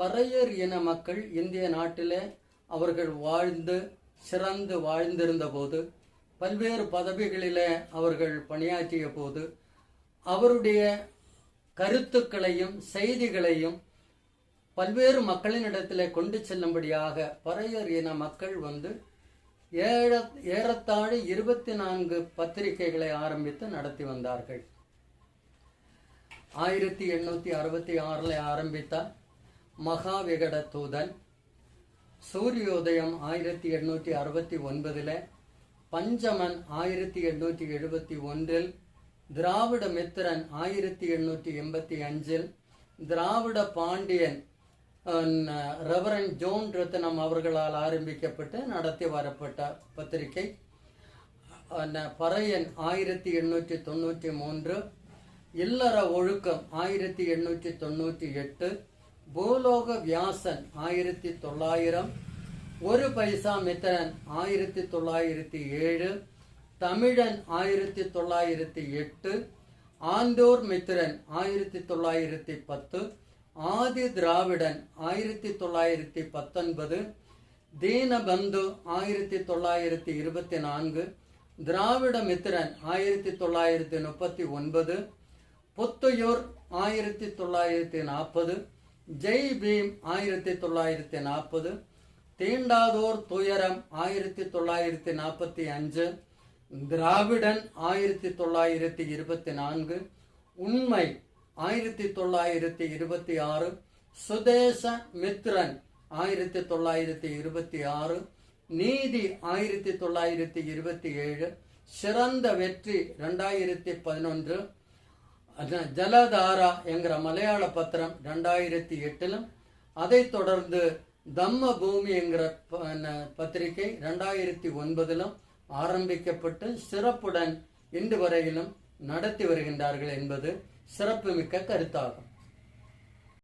பறையர் இன மக்கள் இந்திய நாட்டிலே அவர்கள் வாழ்ந்து சிறந்து வாழ்ந்திருந்த போது பல்வேறு பதவிகளிலே அவர்கள் பணியாற்றிய போது அவருடைய கருத்துக்களையும் செய்திகளையும் பல்வேறு மக்களினிடத்தில் கொண்டு செல்லும்படியாக பறையர் இன மக்கள் வந்து ஏழ ஏறத்தாழ இருபத்தி நான்கு பத்திரிகைகளை ஆரம்பித்து நடத்தி வந்தார்கள். ஆயிரத்தி எண்ணூற்றி அறுபத்தி ஆறில் ஆரம்பித்தார். மகாவிகட தூதன் சூரியோதயம் ஆயிரத்தி எண்ணூற்றி அறுபத்தி ஒன்பதில் பஞ்சமன் ஆயிரத்தி எண்ணூற்றி எழுபத்தி ஒன்றில் திராவிட மித்திரன் ஆயிரத்தி எண்ணூற்றி எண்பத்தி அஞ்சில் திராவிட பாண்டியன் ரெவரன் ஜோன் ரத்னம் அவர்களால் ஆரம்பிக்கப்பட்டு நடத்தி வரப்பட்ட பத்திரிகை. பறையன் ஆயிரத்தி எண்ணூற்றி தொண்ணூற்றி மூன்று இல்லற ஒழுக்கம் ஆயிரத்தி எண்ணூற்றி தொண்ணூற்றி எட்டு பூலோக வியாசன் ஆயிரத்தி தொள்ளாயிரம் ஒரு பைசா மித்திரன் ஆயிரத்தி தொள்ளாயிரத்தி ஏழு தமிழன் ஆயிரத்தி தொள்ளாயிரத்தி எட்டு ஆந்தோர் மித்திரன் ஆயிரத்தி தொள்ளாயிரத்தி பத்து ஆதி திராவிடன் ஆயிரத்தி தொள்ளாயிரத்தி பத்தொன்பது தீனபந்து ஆயிரத்தி தொள்ளாயிரத்தி இருபத்தி நான்கு திராவிட மித்திரன் ஆயிரத்தி தொள்ளாயிரத்தி முப்பத்தி ஒன்பது புத்துயூர் ஆயிரத்தி தொள்ளாயிரத்தி நாற்பது ஜெய் பீம் ஆயிரத்தி தொள்ளாயிரத்தி நாற்பது தீண்டாதோர் துயரம் ஆயிரத்தி தொள்ளாயிரத்தி நாற்பத்தி அஞ்சு திராவிடன் ஆயிரத்தி தொள்ளாயிரத்தி இருபத்தி நான்கு உண்மை ஆயிரத்தி தொள்ளாயிரத்தி இருபத்தி ஆறு சுதேச மித்ரன் ஆயிரத்தி தொள்ளாயிரத்தி இருபத்தி ஆறு நீதி ஆயிரத்தி தொள்ளாயிரத்தி இருபத்தி ஏழு சிறந்த வெற்றி ரெண்டாயிரத்தி பதினொன்று ஜலதாரா என்கிற மலையாள பத்திரம் ரெண்டாயிரத்தி எட்டிலும் அதைத் தொடர்ந்து தம்ம பூமி என்கிற பத்திரிகை ரெண்டாயிரத்தி ஒன்பதிலும் ஆரம்பிக்கப்பட்டு சிறப்புடன் இன்று வரையிலும் நடத்தி வருகின்றார்கள் என்பது சிறப்புமிக்க கருத்தாகும்.